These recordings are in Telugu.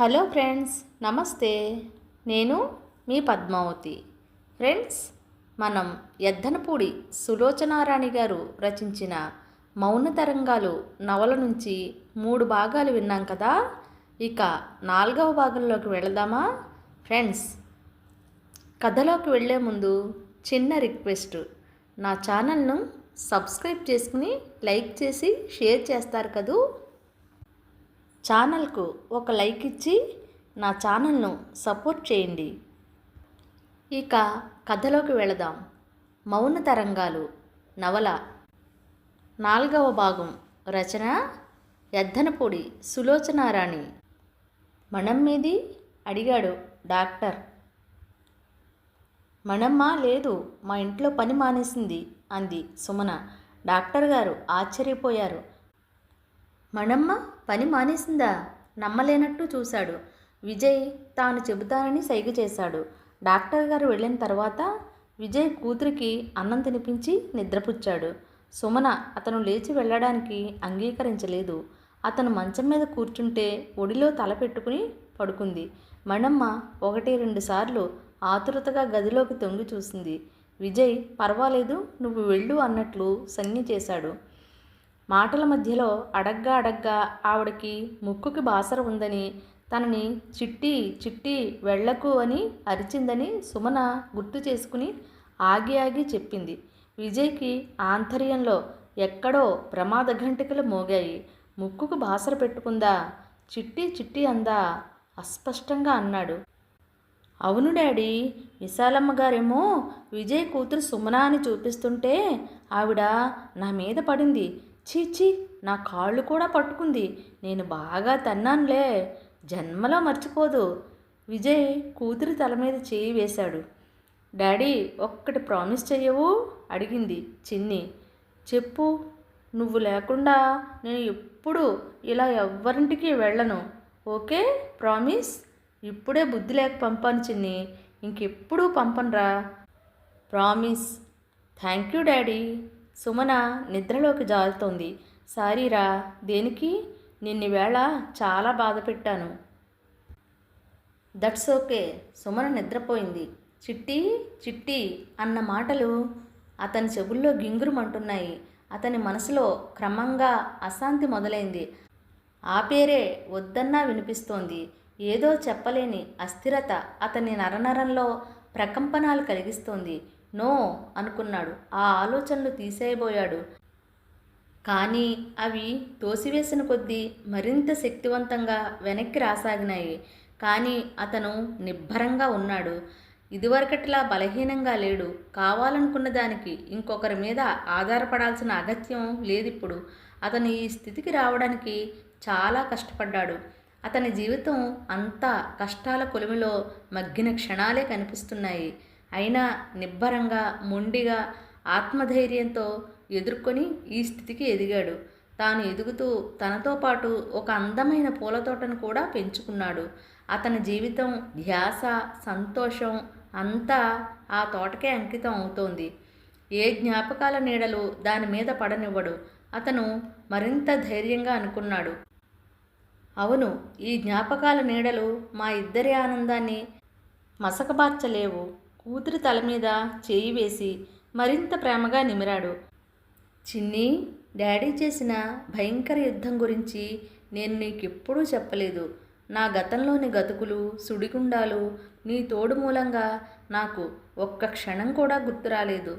హలో ఫ్రెండ్స్ నమస్తే. నేను మీ పద్మావతి. ఫ్రెండ్స్ మనం ఎద్దనపూడి సులోచనారాణి గారు రచించిన మౌన తరంగాలు నవల నుంచి మూడు భాగాలు విన్నాం కదా? ఇక నాలుగవ భాగంలోకి వెళదామా? ఫ్రెండ్స్ కథలోకి వెళ్ళే ముందు చిన్న రిక్వెస్ట్. నా ఛానల్ను సబ్స్క్రైబ్ చేసుకుని లైక్ చేసి షేర్ చేస్తారు కదూ? ఛానల్కు ఒక లైక్ ఇచ్చి నా ఛానల్ను సపోర్ట్ చేయండి. ఇక కథలోకి వెళదాం. మౌన తరంగాలు నవల. నాలుగవ భాగం. రచన ఎద్దనపూడి సులోచనారాణి. మణం మీది అడిగాడు డాక్టర్. మణమ్మ లేదు మా ఇంట్లో పని మానేసింది అంది సుమన. డాక్టర్ గారు ఆశ్చర్యపోయారు. మణమ్మ పని మానేసిందా? నమ్మలేనట్టు చూశాడు. విజయ్ తాను చెబుతానని సైగ చేశాడు. డాక్టర్ గారు వెళ్ళిన తర్వాత విజయ్ కూతురికి అన్నం తినిపించి నిద్రపుచ్చాడు. సుమన అతను లేచి వెళ్ళడానికి అంగీకరించలేదు. అతను మంచం మీద కూర్చుంటే ఒడిలో తల పెట్టుకుని పడుకుంది. మణమ్మ ఒకటి రెండు సార్లు ఆతురతగా గదిలోకి తొంగి చూసింది. విజయ్ పర్వాలేదు నువ్వు వెళ్ళు అన్నట్లు సంజ్ఞ చేశాడు. మాటల మధ్యలో అడగ్గా అడగ్గా ఆవిడకి ముక్కుకి బాసర ఉందని తనని చిట్టి చిట్టి వెళ్ళకు అని అరిచిందని సుమన గుర్తు చేసుకుని ఆగి ఆగి చెప్పింది. విజయ్కి ఆంతర్యంలో ఎక్కడో ప్రమాద ఘంటికలు మోగాయి. ముక్కుకు బాసర పెట్టుకుందా? చిట్టి చిట్టి అందా? అస్పష్టంగా అన్నాడు. అవును డాడీ విశాలమ్మ గారేమో విజయ్ కూతురు సుమన అని చూపిస్తుంటే ఆవిడ నా మీద పడింది. చీచి నా కాళ్ళు కూడా పట్టుకుంది. నేను బాగా తన్నానులే. జన్మలో మర్చిపోదు. విజయ్ కూతురి తల మీద చేయి వేశాడు. డాడీ ఒక్కటి ప్రామిస్ చెయ్యవు? అడిగింది చిన్ని. చెప్పు. నువ్వు లేకుండా నేను ఎప్పుడు ఇలా ఎవ్వరింటికి వెళ్ళను. ఓకే? ప్రామిస్? ఇప్పుడే బుద్ధి లేక పంపాను చిన్ని. ఇంకెప్పుడు పంపనురా? Promise. Thank you daddy. Sumana నిద్రలోకి జారుతోంది. సారీరా దేనికి? నిన్ని వేళ చాలా బాధ పెట్టాను. That's okay. సుమన నిద్రపోయింది. చిట్టి చిట్టి అన్న మాటలు అతని చెవుల్లో గింగురుమంటున్నాయి. అతని మనసులో క్రమంగా అశాంతి మొదలైంది. ఆ పేరే వద్దన్నా వినిపిస్తోంది. ఏదో చెప్పలేని అస్థిరత అతని నరనరంలో ప్రకంపనాలు కలిగిస్తోంది. నో అనుకున్నాడు. ఆ ఆలోచనలు తీసేయబోయాడు. కానీ అవి తోసివేసిన కొద్దీ మరింత శక్తివంతంగా వెనక్కి రాసాగినాయి. కానీ అతను నిబ్బరంగా ఉన్నాడు. ఇదివరకటిలా బలహీనంగా లేడు. కావాలనుకున్న దానికి ఇంకొకరి మీద ఆధారపడాల్సిన అగత్యం లేదిప్పుడు. అతను ఈ స్థితికి రావడానికి చాలా కష్టపడ్డాడు. అతని జీవితం అంతా కష్టాల కొలిమిలో మగ్గిన క్షణాలే కనిపిస్తున్నాయి. అయినా నిబ్బరంగా మొండిగా ఆత్మధైర్యంతో ఎదుర్కొని ఈ స్థితికి ఎదిగాడు. తాను ఎదుగుతూ తనతో పాటు ఒక అందమైన పూల తోటను కూడా పెంచుకున్నాడు. అతని జీవితం ధ్యాస సంతోషం అంతా ఆ తోటకే అంకితం అవుతోంది. ఏ జ్ఞాపకాల నీడలు దాని మీద పడనివ్వడు. అతను మరింత ధైర్యంగా అనుకున్నాడు. అవును ఈ జ్ఞాపకాల నీడలు మా ఇద్దరి ఆనందాన్ని మసకబార్చలేవు. కూతురి తల మీద చేయి వేసి మరింత ప్రేమగా నిమిరాడు. చిన్ని డాడీ చేసిన భయంకర యుద్ధం గురించి నేను నీకెప్పుడూ చెప్పలేదు. నా గతంలోని గతుకులు సుడిగుండాలు నీ తోడు మూలంగా నాకు ఒక్క క్షణం కూడా గుర్తు రాలేదు.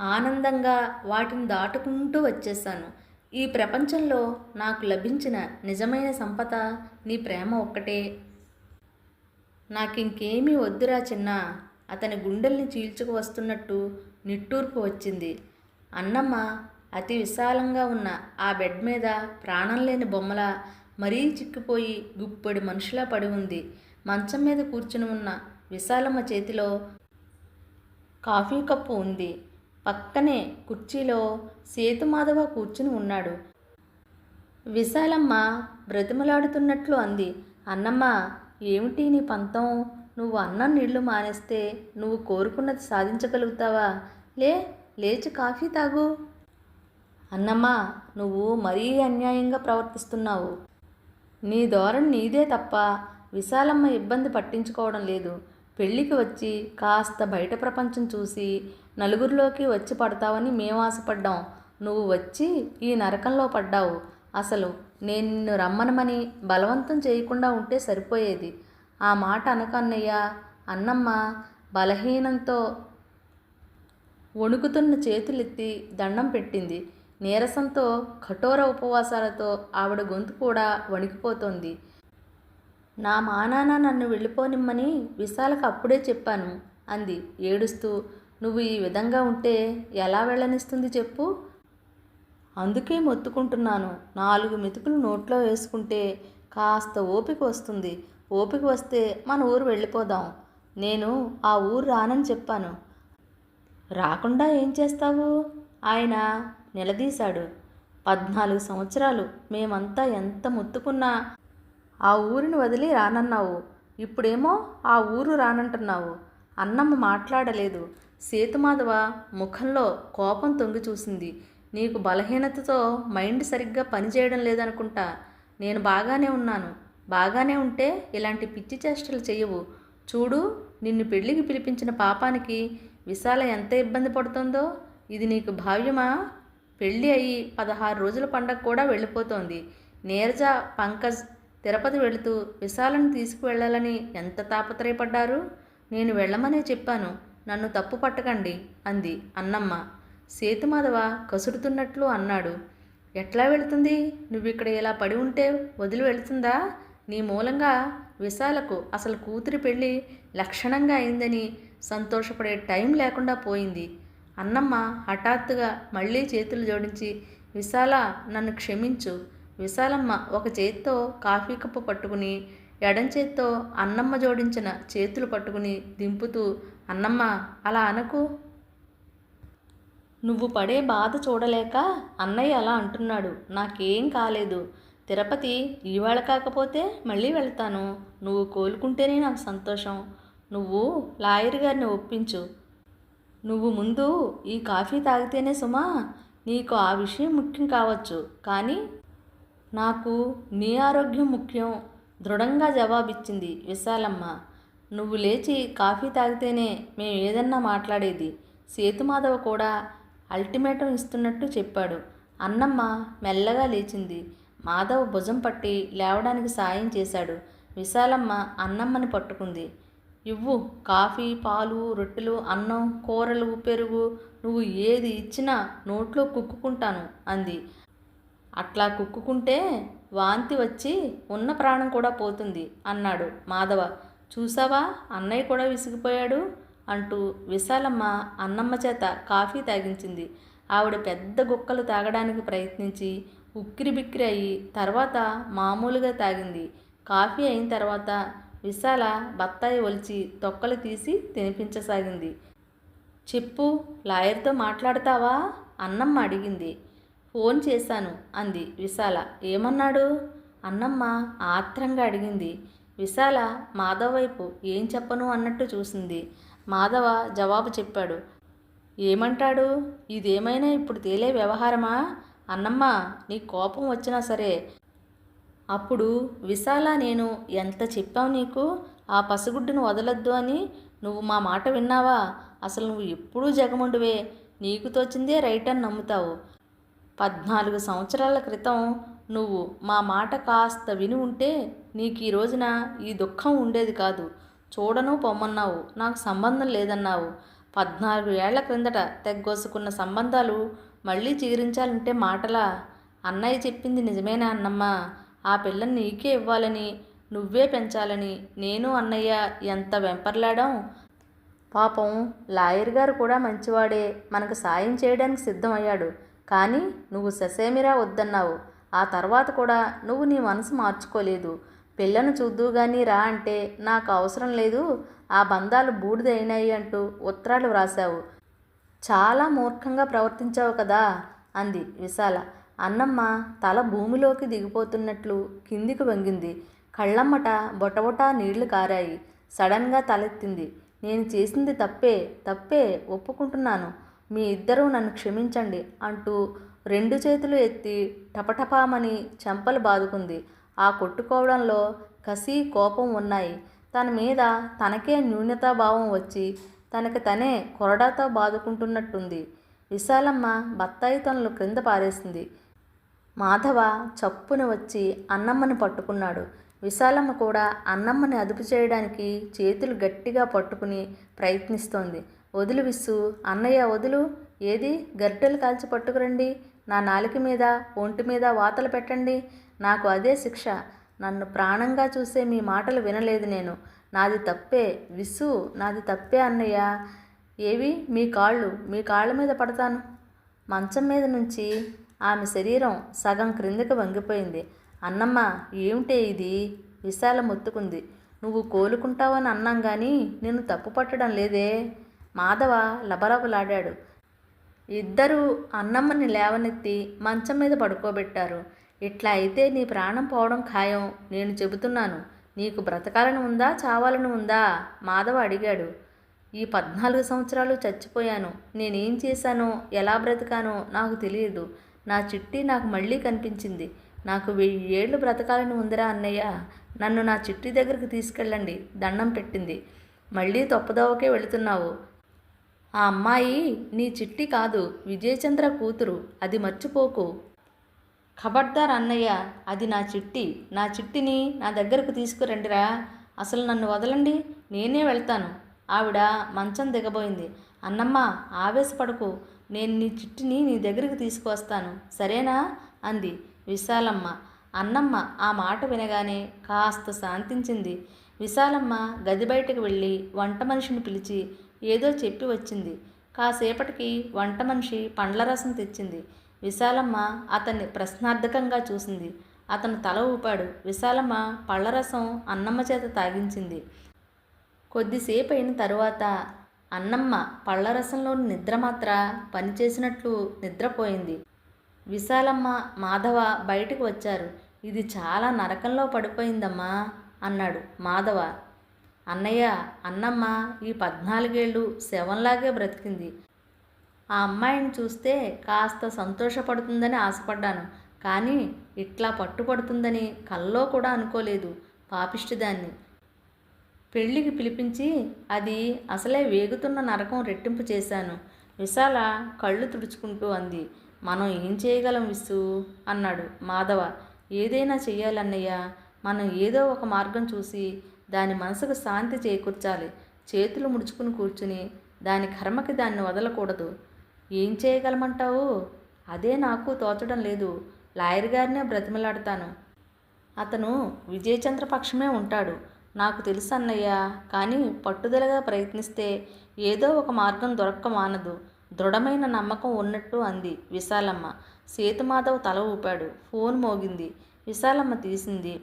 ఆనందంగా వాటిని దాటుకుంటూ వచ్చేసాను ఈ ప్రపంచంలో నాకు లభించిన నిజమైన సంపద నీ ప్రేమ ఒక్కటే. నాకు ఇంకేమీ వద్దురా చిన్న అతని గుండెల్ని చీల్చుకు వస్తున్నట్టు నిట్టూర్పు వచ్చింది. అన్నమ్మ అతి విశాలంగా ఉన్న ఆ బెడ్ మీద ప్రాణం లేని బొమ్మల మరీ చిక్కిపోయి గుప్పడి మనుషులా పడి ఉంది. మంచం మీద కూర్చుని ఉన్న విశాలమ్మ చేతిలో కాఫీ కప్పు ఉంది. పక్కనే కుర్చీలో సేతుమాధవ కూర్చుని ఉన్నాడు. విశాలమ్మ బ్రతిమలాడుతున్నట్లు అంది. అన్నమ్మ ఏమిటి నీ పంతం? నువ్వు అన్నం నీళ్ళు మానేస్తే నువ్వు కోరుకున్నది సాధించగలుగుతావా? లే లేచి కాఫీ తాగు. అన్నమ్మా నువ్వు మరీ అన్యాయంగా ప్రవర్తిస్తున్నావు. నీ ధోరణి నీదే తప్ప విశాలమ్మ ఇబ్బంది పట్టించుకోవడం లేదు. పెళ్ళికి వచ్చి కాస్త బయట ప్రపంచం చూసి నలుగురిలోకి వచ్చి పడతావని మేము ఆశపడ్డాం. నువ్వు వచ్చి ఈ నరకంలో పడ్డావు. అసలు నేను నిన్ను రమ్మనమని బలవంతం చేయకుండా ఉంటే సరిపోయేది. ఆ మాట అనకన్నయ్యా అన్నమ్మ బలహీనంతో వణుకుతున్న చేతులెత్తి దండం పెట్టింది. నీరసంతో కఠోర ఉపవాసాలతో ఆవిడ గొంతు కూడా వణికిపోతోంది. నా మానాన నన్ను వెళ్ళిపోనిమ్మని విశాలకు అప్పుడే చెప్పాను అంది. ఏడుస్తూ నువ్వు ఈ విధంగా ఉంటే ఎలా వెళ్ళనిస్తుంది చెప్పు. అందుకే మొత్తుకుంటున్నాను. నాలుగు మెతుకులు నోట్లో వేసుకుంటే కాస్త ఓపిక వస్తుంది. ఓపిక వస్తే మన ఊరు వెళ్ళిపోదాం. నేను ఆ ఊరు రానని చెప్పాను. రాకుండా ఏం చేస్తావు? ఆయన నిలదీశాడు. పద్నాలుగు సంవత్సరాలు మేమంతా ఎంత ముత్తుకున్నా ఆ ఊరిని వదిలి రానన్నావు. ఇప్పుడేమో ఆ ఊరు రానంటున్నావు. అన్నమ్మ మాట్లాడలేదు. సేతుమాధవ ముఖంలో కోపం తొంగి చూసింది. నీకు బలహీనతతో మైండ్ సరిగ్గా పనిచేయడం లేదనుకుంటా. నేను బాగానే ఉన్నాను. బాగానే ఉంటే ఇలాంటి పిచ్చి చేష్టలు చేయవు చూడు నిన్ను పెళ్ళికి పిలిపించిన పాపానికి విశాల ఎంత ఇబ్బంది పడుతుందో. ఇది నీకు భావ్యమా? పెళ్ళి అయ్యి పదహారు రోజుల పండగ కూడా వెళ్ళిపోతోంది. నీరజ పంకజ్ తిరుపతి వెళుతూ విశాలను తీసుకువెళ్ళాలని ఎంత తాపత్రయపడ్డారు? నేను వెళ్ళమనే చెప్పాను. నన్ను తప్పు పట్టకండి అంది అన్నమ్మ. సేతుమాధవ కసురుతున్నట్లు అన్నాడు. ఎట్లా వెళుతుంది? నువ్వు ఇక్కడ ఇలా పడి ఉంటే వదిలి వెళుతుందా? నీ మూలంగా విశాలకు అసలు కూతురి పెళ్ళి లక్షణంగా అయిందని సంతోషపడే టైం లేకుండా పోయింది. అన్నమ్మ హఠాత్తుగా మళ్ళీ చేతులు జోడించి విశాల నన్ను క్షమించు. విశాలమ్మ ఒక చేత్తో కాఫీ కప్పు పట్టుకుని ఎడం చేత్తో అన్నమ్మ జోడించిన చేతులు పట్టుకుని దింపుతూ అన్నమ్మ అలా అనకు? నువ్వు పడే బాధ చూడలేక అన్నయ్య అలా అంటున్నాడు. నాకేం కాలేదు. తిరుపతి ఇవాళ కాకపోతే మళ్ళీ వెళ్తాను. నువ్వు కోలుకుంటేనే నాకు సంతోషం. నువ్వు లాయర్ గారిని ఒప్పించు. నువ్వు ముందు ఈ కాఫీ తాగితేనే సుమా నీకు ఆ విషయం ముఖ్యం కావచ్చు. కానీ నాకు నీ ఆరోగ్యం ముఖ్యం. దృఢంగా జవాబిచ్చింది విశాలమ్మ. నువ్వు లేచి కాఫీ తాగితేనే మేము ఏదన్నా మాట్లాడేది. సేతుమాధవ కూడా అల్టిమేటం ఇస్తున్నట్టు చెప్పాడు. అన్నమ్మ మెల్లగా లేచింది. మాధవ్ భుజం పట్టి లేవడానికి సాయం చేశాడు. విశాలమ్మ అన్నమ్మని పట్టుకుంది. ఇవ్వు కాఫీ పాలు రొట్టెలు అన్నం కూరలు పెరుగు. నువ్వు ఏది ఇచ్చినా నోట్లో కుక్కుకుంటాను అంది. అట్లా కుక్కుకుంటే వాంతి వచ్చి ఉన్న ప్రాణం కూడా పోతుంది అన్నాడు మాధవ. చూసావా? అన్నయ్య కూడా విసిగిపోయాడు. అంటూ విశాలమ్మ అన్నమ్మ చేత కాఫీ తాగించింది. ఆవిడ పెద్ద గుక్కలు తాగడానికి ప్రయత్నించి ఉక్కిరి బిక్కిరి అయ్యి తర్వాత మామూలుగా తాగింది. కాఫీ అయిన తర్వాత విశాల బత్తాయి ఒలిచి తొక్కలు తీసి తినిపించసాగింది. చెప్పు లాయర్తో మాట్లాడతావా? అన్నమ్మ అడిగింది. ఫోన్ చేశాను అంది విశాల. ఏమన్నాడు? అన్నమ్మ ఆత్రంగా అడిగింది. విశాల మాధవ్ వైపు ఏం చెప్పను అన్నట్టు చూసింది. మాధవ జవాబు చెప్పాడు. ఏమంటాడు? ఇదేమైనా ఇప్పుడు తేలే వ్యవహారమా? అన్నమ్మ నీ కోపం వచ్చినా సరే. అప్పుడు విశాల నేను ఎంత చెప్పావు నీకు? ఆ పసిగుడ్డును వదలొద్దు అని నువ్వు మా మాట విన్నావా? అసలు నువ్వు ఎప్పుడూ జగముండువే. నీకు తోచిందే రైట్ అని నమ్ముతావు. పద్నాలుగు సంవత్సరాల క్రితం నువ్వు మా మాట కాస్త విని ఉంటే నీకు ఈ రోజున ఈ దుఃఖం ఉండేది కాదు. చూడను పొమ్మన్నావు. నాకు సంబంధం లేదన్నావు. పద్నాలుగు ఏళ్ళ క్రిందట తెగ్గోసుకున్న సంబంధాలు మళ్ళీ చిగురించాలంటే మాటలా? అన్నయ్య చెప్పింది నిజమేనా అన్నమ్మా? ఆ పిల్లని నీకే ఇవ్వాలని నువ్వే పెంచాలని నేను అన్నయ్య ఎంత వెంపర్లాడాం? పాపం లాయర్ గారు కూడా మంచివాడే. మనకు సాయం చేయడానికి సిద్ధమయ్యాడు. కానీ నువ్వు ససేమిరా వద్దన్నావు. ఆ తర్వాత కూడా నువ్వు నీ మనసు మార్చుకోలేదు. పిల్లను చూద్దూ కానీ రా అంటే నాకు అవసరం లేదు. ఆ బంధాలు బూడిదైనాయి అంటూ ఉత్తరాలు వ్రాసావు చాలా మూర్ఖంగా ప్రవర్తించావు కదా అంది విశాల. అన్నమ్మ తల భూమిలోకి దిగిపోతున్నట్లు కిందికి వంగింది. కళ్ళమ్మట బొటబొట నీళ్ళు కారాయి. సడన్గా తలెత్తింది. నేను చేసింది తప్పే తప్పే ఒప్పుకుంటున్నాను. మీ ఇద్దరూ నన్ను క్షమించండి అంటూ రెండు చేతులు ఎత్తి టపటపామని చెంపలు బాదుకుంది. ఆ కొట్టుకోవడంలో కసి కోపం ఉన్నాయి. తన మీద తనకే న్యూనతాభావం వచ్చి తనకి తనే కొరడాతో బాదుకుంటున్నట్టుంది. విశాలమ్మ బత్తాయి తనలు క్రింద పారేసింది. మాధవ చప్పున వచ్చి అన్నమ్మని పట్టుకున్నాడు. విశాలమ్మ కూడా అన్నమ్మని అదుపు చేయడానికి చేతులు గట్టిగా పట్టుకుని ప్రయత్నిస్తోంది. వదులు విస్సు అన్నయ్య వదులు. ఏది? గరిటెలు కాల్చి పట్టుకురండి. నా నాలుక మీద ఒంటి మీద వాతలు పెట్టండి. నాకు అదే శిక్ష. నన్ను ప్రాణంగా చూసే మీ మాటలు వినలేదు నేను. నాది తప్పే. విసు నాది తప్పే అన్నయ్య. ఏవి? మీ కాళ్ళు. మీ కాళ్ళ మీద పడతాను. మంచం మీద నుంచి ఆమె శరీరం సగం క్రిందకి వంగిపోయింది. అన్నమ్మ ఏమిటే ఇది? విశాల మొత్తుకుంది. నువ్వు కోలుకుంటావని అన్నాం కానీ నిన్ను తప్పు పట్టడం లేదే. మాధవ లబలబలాడాడు. ఇద్దరూ అన్నమ్మని లేవనెత్తి మంచం మీద పడుకోబెట్టారు. ఇట్లా అయితే నీ ప్రాణం పోవడం ఖాయం. నేను చెబుతున్నాను. నీకు బ్రతకాలని ఉందా? చావాలని ఉందా? మాధవ అడిగాడు. ఈ పద్నాలుగు సంవత్సరాలు చచ్చిపోయాను. నేనేం చేశానో? ఎలా బ్రతికానో నాకు తెలియదు. నా చిట్టి నాకు మళ్ళీ కనిపించింది. నాకు వెయ్యి ఏళ్ళు బ్రతకాలని ఉందిరా అన్నయ్య. నన్ను నా చిట్టి దగ్గరికి తీసుకెళ్ళండి. దండం పెట్టింది. మళ్ళీ తప్పుదోవకే వెళుతున్నావు. ఆ అమ్మాయి నీ చిట్టి కాదు విజయచంద్ర కూతురు అది మర్చిపోకు. ఖబర్దార్ అన్నయ్య అది నా చిట్టి. నా చిట్టిని నా దగ్గరకు తీసుకురండిరా. అసలు నన్ను వదలండి నేనే వెళ్తాను. ఆవిడ మంచం దిగబోయింది. అన్నమ్మ ఆవేశపడకు. నేను నీ చిట్టిని నీ దగ్గరికి తీసుకువస్తాను. సరేనా? అంది విశాలమ్మ. అన్నమ్మ ఆ మాట వినగానే కాస్త శాంతించింది. విశాలమ్మ గది బయటకు వెళ్ళి వంట మనిషిని పిలిచి ఏదో చెప్పి వచ్చింది. కాసేపటికి వంట మనిషి పండ్ల రసం తెచ్చింది. విశాలమ్మ అతన్ని ప్రశ్నార్థకంగా చూసింది. అతను తల ఊపాడు. విశాలమ్మ పళ్ళరసం అన్నమ్మ చేత తాగించింది. కొద్దిసేపు అయిన తరువాత అన్నమ్మ పళ్ళరసంలోని నిద్ర మాత్ర పనిచేసినట్లు నిద్రపోయింది. విశాలమ్మ మాధవ బయటకు వచ్చారు. ఇది చాలా నరకంలో పడిపోయిందమ్మా అన్నాడు మాధవ. అన్నయ్య అన్నమ్మ ఈ పద్నాలుగేళ్ళు శవంలాగే బ్రతికింది. ఆ అమ్మాయిని చూస్తే కాస్త సంతోషపడుతుందని ఆశపడ్డాను. కానీ ఇట్లా పట్టుపడుతుందని కల్లో కూడా అనుకోలేదు పాపిష్టిదాన్ని. పెళ్ళికి పిలిపించి అది అసలే వేగుతున్న నరకం రెట్టింపు చేశాను. విశాల కళ్ళు తుడుచుకుంటూ అంది. మనం ఏం చేయగలం విసు అన్నాడు మాధవ. ఏదైనా చెయ్యాలన్నయ్య. మనం ఏదో ఒక మార్గం చూసి దాని మనసుకు శాంతి చేకూర్చాలి. చేతులు ముడుచుకుని కూర్చుని దాని కర్మకి దాన్ని వదలకూడదు. ఏం చేయగలమంటావు? అదే నాకు తోచడం లేదు. లాయర్ గారినే బ్రతిమలాడతాను. అతను విజయచంద్ర పక్షమే ఉంటాడు. నాకు తెలుసు అన్నయ్య కానీ పట్టుదలగా ప్రయత్నిస్తే ఏదో ఒక మార్గం దొరక్క మానదు. దృఢమైన నమ్మకం ఉన్నట్టు అంది విశాలమ్మ. సేతుమాధవ్ తల ఊపాడు. ఫోన్ మోగింది. విశాలమ్మ తీసింది.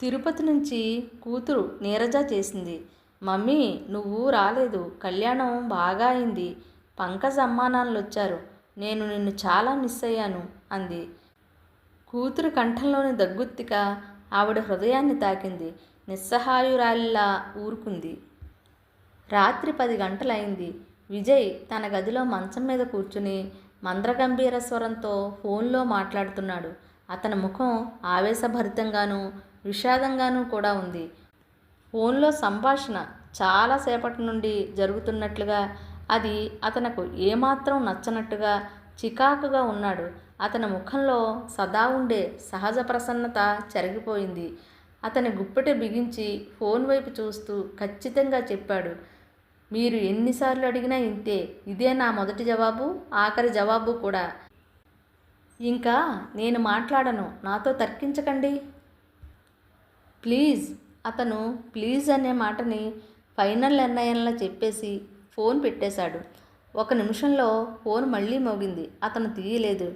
తిరుపతి నుంచి కూతురు నీరజ చేసింది. మమ్మీ నువ్వు రాలేదు. కళ్యాణం బాగా అయింది. పంకజ్ అమ్మానాన్నలు వచ్చారు నేను నిన్ను చాలా మిస్ అయ్యాను అంది. కూతురు కంఠంలోని దగ్గుత్తిక ఆవిడ హృదయాన్ని తాకింది. నిస్సహాయురాలిలా ఊరుకుంది. రాత్రి పది గంటలైంది. విజయ్ తన గదిలో మంచం మీద కూర్చుని మంద్రగంభీర స్వరంతో ఫోన్లో మాట్లాడుతున్నాడు. అతని ముఖం ఆవేశభరితంగాను విషాదంగానూ కూడా ఉంది. ఫోన్లో సంభాషణ చాలాసేపటి నుండి జరుగుతున్నట్లుగా అది అతనకు ఏమాత్రం నచ్చనట్టుగా చికాకుగా ఉన్నాడు. అతని ముఖంలో సదా ఉండే సహజ ప్రసన్నత చెరిగిపోయింది. అతని గుప్పెట బిగించి ఫోన్ వైపు చూస్తూ ఖచ్చితంగా చెప్పాడు మీరు ఎన్నిసార్లు అడిగినా ఇంతే ఇదే నా మొదటి జవాబు ఆఖరి జవాబు కూడా. ఇంకా నేను మాట్లాడను నాతో తర్కించకండి. ప్లీజ్ అతను ప్లీజ్ అనే మాటని ఫైనల్ నిర్ణయంలా చెప్పేసి ఫోన్ పెట్టేశాడు. ఒక నిమిషంలో ఫోన్ మళ్ళీ మోగింది. అతను తీయలేదు.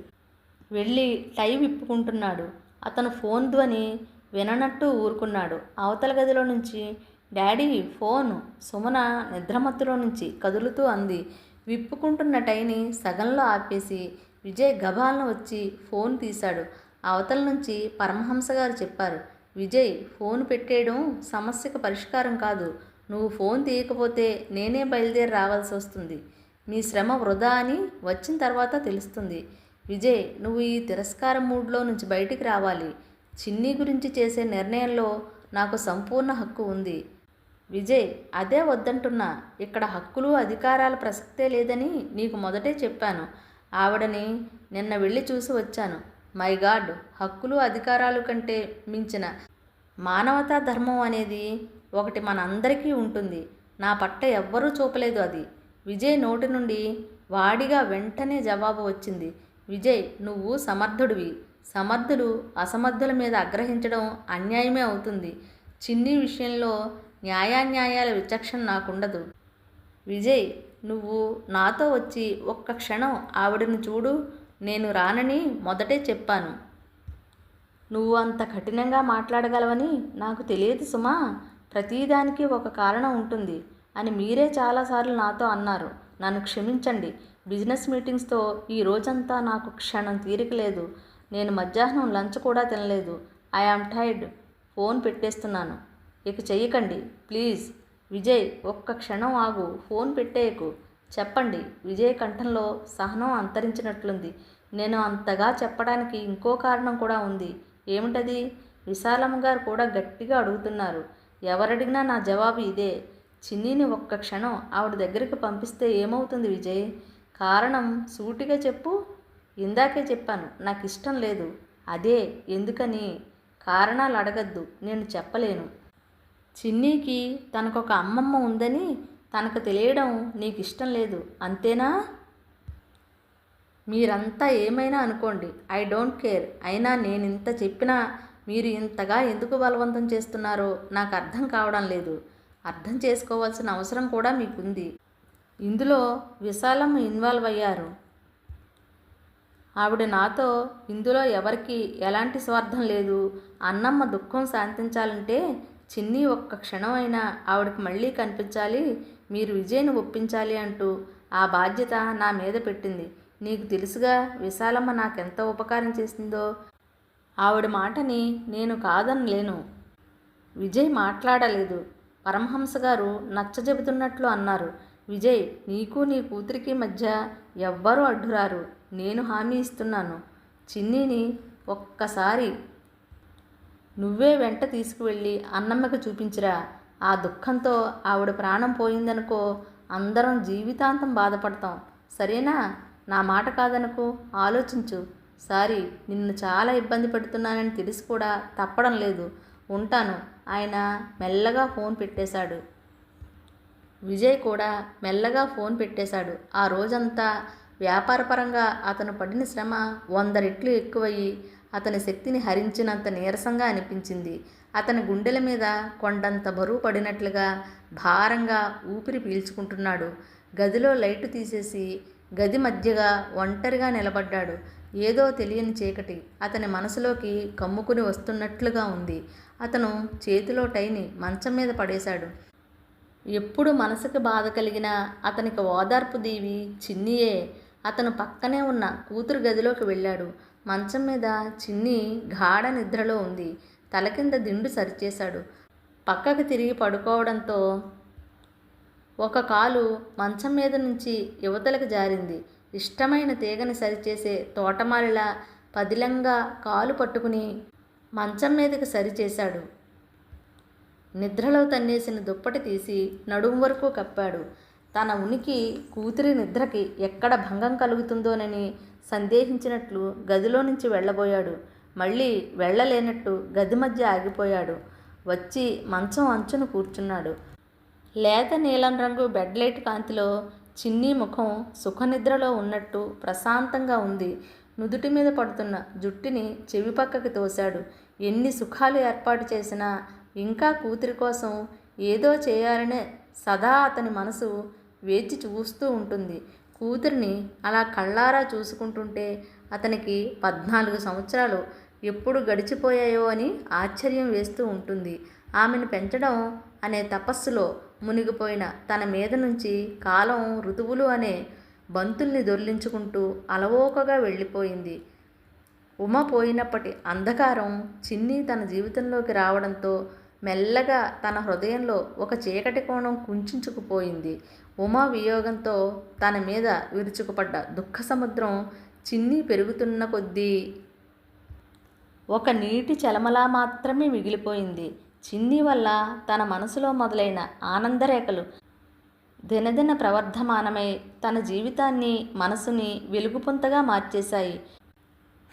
వెళ్ళి టై విప్పుకుంటున్నాడు అతను ఫోన్ ధ్వని విననట్టు ఊరుకున్నాడు. అవతల గదిలో నుంచి డాడీ ఫోన్ సుమన నిద్రమత్తులో నుంచి కదులుతూ అంది. విప్పుకుంటున్న టైని సగంలో ఆపేసి విజయ్ గబాలను వచ్చి ఫోన్ తీశాడు. అవతల నుంచి పరమహంస గారు చెప్పారు. విజయ్ ఫోన్ పెట్టేయడం సమస్యకు పరిష్కారం కాదు. నువ్వు ఫోన్ తీయకపోతే నేనే బయలుదేరి రావాల్సి వస్తుంది. నీ శ్రమ వృధా అని వచ్చిన తర్వాత తెలుస్తుంది. విజయ్ నువ్వు ఈ తిరస్కార మూడ్లో నుంచి బయటికి రావాలి. చిన్ని గురించి చేసే నిర్ణయంలో నాకు సంపూర్ణ హక్కు ఉంది. విజయ్ అదే వద్దంటున్నా. ఇక్కడ హక్కులు అధికారాల ప్రసక్తే లేదని నీకు మొదటే చెప్పాను. ఆవిడని నిన్న వెళ్ళి చూసి వచ్చాను. మై గాడ్ హక్కులు అధికారాలు కంటే మించిన మానవతా ధర్మం అనేది ఒకటి మనందరికీ ఉంటుంది. నా పట్ల ఎవ్వరూ చూపలేదు అది. విజయ్ నోటి నుండి వాడిగా వెంటనే జవాబు వచ్చింది. విజయ్ నువ్వు సమర్థుడివి. సమర్థులు అసమర్థుల మీద ఆగ్రహించడం అన్యాయమే అవుతుంది. చిన్ని విషయంలో న్యాయాన్యాయాల విచక్షణ నాకుండదు. విజయ్ నువ్వు నాతో వచ్చి ఒక్క క్షణం ఆవిడని చూడు. నేను రానని మొదటే చెప్పాను. నువ్వు అంత కఠినంగా మాట్లాడగలవని నాకు తెలియదు సుమా. ప్రతిదానికి ఒక కారణం ఉంటుంది అని మీరే చాలాసార్లు నాతో అన్నారు. నన్ను క్షమించండి. బిజినెస్ మీటింగ్స్తో ఈ రోజంతా నాకు క్షణం తీరిక లేదు నేను మధ్యాహ్నం లంచ్ కూడా తినలేదు. I am tired. ఫోన్ పెట్టేస్తున్నాను. ఇక చెయ్యకండి. ప్లీజ్. విజయ్ ఒక్క క్షణం ఆగు. ఫోన్ పెట్టేయకు. చెప్పండి. విజయ్ కంఠంలో సహనం అంతరించినట్లుంది. నేను అంతగా చెప్పడానికి ఇంకో కారణం కూడా ఉంది. ఏమిటది? విశాలమ్మ గారు కూడా గట్టిగా అడుగుతున్నారు. ఎవరడిగినా నా జవాబు ఇదే. చిన్నీని ఒక్క క్షణం ఆవిడ దగ్గరికి పంపిస్తే ఏమవుతుంది విజయ్? కారణం సూటిగా చెప్పు. ఇందాకే చెప్పాను. నాకు ఇష్టం లేదు. అదే ఎందుకని? కారణాలు అడగద్దు. నేను చెప్పలేను. చిన్నీకి తనకొక అమ్మమ్మ ఉందని తనకు తెలియడం నీకు ఇష్టం లేదు అంతేనా? మీరంతా ఏమైనా అనుకోండి ఐ డోంట్ కేర్. అయినా నేను ఇంత చెప్పినా మీరు ఇంతగా ఎందుకు బలవంతం చేస్తున్నారో నాకు అర్థం కావడం లేదు. అర్థం చేసుకోవాల్సిన అవసరం కూడా మీకుంది. ఇందులో విశాలమ్మ ఇన్వాల్వ్ అయ్యారు. ఆవిడ నాతో ఇందులో ఎవరికి ఎలాంటి స్వార్థం లేదు. అన్నమ్మ దుఃఖం శాంతించాలంటే చిన్ని ఒక్క క్షణం అయినా ఆవిడకి మళ్ళీ కనిపించాలి. మీరు విజయ్ను ఒప్పించాలి అంటూ ఆ బాధ్యత నా మీద పెట్టింది. నీకు తెలుసుగా విశాలమ్మ నాకెంత ఉపకారం చేసిందో. ఆవిడ మాటని నేను కాదనలేను. విజయ్ మాట్లాడలేదు. పరమహంస గారు నచ్చజెబుతున్నట్లు అన్నారు. విజయ్ నీకు నీ కూతురికి మధ్య ఎవ్వరూ అడ్డురారు. నేను హామీ ఇస్తున్నాను. చిన్నీని ఒక్కసారి నువ్వే వెంట తీసుకువెళ్ళి అన్నమ్మకి చూపించిరా. ఆ దుఃఖంతో ఆవిడ ప్రాణం పోయిందనుకో అందరం జీవితాంతం బాధపడతాం. సరేనా? నా మాట కాదనుకో? ఆలోచించు. సారీ నిన్ను చాలా ఇబ్బంది పెడుతున్నానని తెలిసి కూడా తప్పడం లేదు. ఉంటాను. ఆయన మెల్లగా ఫోన్ పెట్టేశాడు. విజయ్ కూడా మెల్లగా ఫోన్ పెట్టేశాడు. ఆ రోజంతా వ్యాపారపరంగా అతను పడిన శ్రమ వంద రెట్లు ఎక్కువయ్యి అతని శక్తిని హరించినంత నీరసంగా అనిపించింది. అతని గుండెల మీద కొండంత బరువు పడినట్లుగా భారంగా ఊపిరి పీల్చుకుంటున్నాడు. గదిలో లైటు తీసేసి గది మధ్యగా ఒంటరిగా నిలబడ్డాడు. ఏదో తెలియని చీకటి అతని మనసులోకి కమ్ముకుని వస్తున్నట్లుగా ఉంది. అతను చేతిలో టైని మంచం మీద పడేశాడు. ఎప్పుడు మనసుకు బాధ కలిగినా అతనికి ఓదార్పు దీవి చిన్నియే. అతను పక్కనే ఉన్న కూతురు గదిలోకి వెళ్ళాడు. మంచం మీద చిన్ని గాఢ నిద్రలో ఉంది. తల కింద దిండు సరిచేశాడు. పక్కకు తిరిగి పడుకోవడంతో ఒక కాలు మంచం మీద నుంచి యువతలకు జారింది. ఇష్టమైన తీగని సరిచేసే తోటమాలిలా పదిలంగా కాలు పట్టుకుని మంచం మీదకి సరిచేశాడు. నిద్రలో తన్నేసిన దుప్పటి తీసి నడుం వరకు కప్పాడు. తన ఉనికి కూతురి నిద్రకి ఎక్కడ భంగం కలుగుతుందోనని సందేహించినట్లు గదిలో నుంచి వెళ్ళబోయాడు. మళ్ళీ వెళ్ళలేనట్టు గది మధ్య ఆగిపోయాడు. వచ్చి మంచం అంచున కూర్చున్నాడు. లేత నీలం రంగు బెడ్ లైట్ కాంతిలో చిన్ని ముఖం సుఖనిద్రలో ఉన్నట్టు ప్రశాంతంగా ఉంది. నుదుటి మీద పడుతున్న జుట్టుని చెవి పక్కకి తోశాడు. ఎన్ని సుఖాలు ఏర్పాటు చేసినా ఇంకా కూతురి కోసం ఏదో చేయాలనే సదా అతని మనసు వేచి చూస్తూ ఉంటుంది. కూతురిని అలా కళ్ళారా చూసుకుంటుంటే అతనికి పద్నాలుగు సంవత్సరాలు. ఎప్పుడు గడిచిపోయాయో అని ఆశ్చర్యం వేస్తూ ఉంటుంది. ఆమెను పెంచడం అనే తపస్సులో మునిగిపోయిన తన మీద నుంచి కాలం ఋతువులు అనే బంతుల్ని దొర్లించుకుంటూ అలవోకగా వెళ్ళిపోయింది. ఉమ పోయినప్పటి అంధకారం చిన్ని తన జీవితంలోకి రావడంతో మెల్లగా తన హృదయంలో ఒక చీకటి కోణం కుంచుకుపోయింది. ఉమా వియోగంతో తన మీద విరుచుకుపడ్డ దుఃఖ సముద్రం చిన్ని పెరుగుతున్న కొద్దీ ఒక నీటి చలమలా మాత్రమే మిగిలిపోయింది. చిన్ని వల్ల తన మనసులో మొదలైన ఆనందరేఖలు దినదిన ప్రవర్ధమానమై తన జీవితాన్ని మనసుని వెలుగుపొంతగా మార్చేశాయి.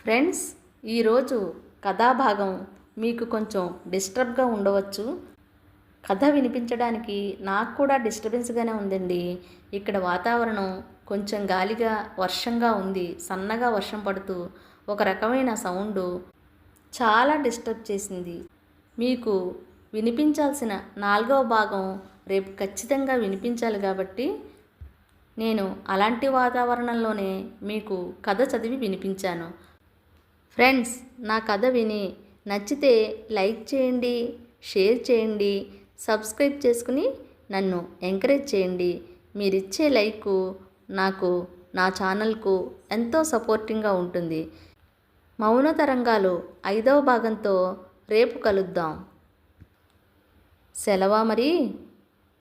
ఫ్రెండ్స్ ఈరోజు కథాభాగం మీకు కొంచెం డిస్టర్బ్గా ఉండవచ్చు. కథ వినిపించడానికి నాకు కూడా డిస్టర్బెన్స్గానే ఉందండి. ఇక్కడ వాతావరణం కొంచెం గాలిగా వర్షంగా ఉంది. సన్నగా వర్షం పడుతూ ఒక రకమైన సౌండు చాలా డిస్టర్బ్ చేసింది. మీకు వినిపించాల్సిన నాలుగవ భాగం రేపు ఖచ్చితంగా వినిపించాలి కాబట్టి నేను అలాంటి వాతావరణంలోనే మీకు కథ చదివి వినిపించాను. ఫ్రెండ్స్ నా కథ విని నచ్చితే లైక్ చేయండి షేర్ చేయండి సబ్స్క్రైబ్ చేసుకుని నన్ను ఎంకరేజ్ చేయండి. మీరిచ్చే లైక్ నాకు నా ఛానల్కు ఎంతో సపోర్టింగ్గా ఉంటుంది. మౌన తరంగాలు ఐదవ భాగంతో రేపు కలుద్దాం. సెలవా మరి?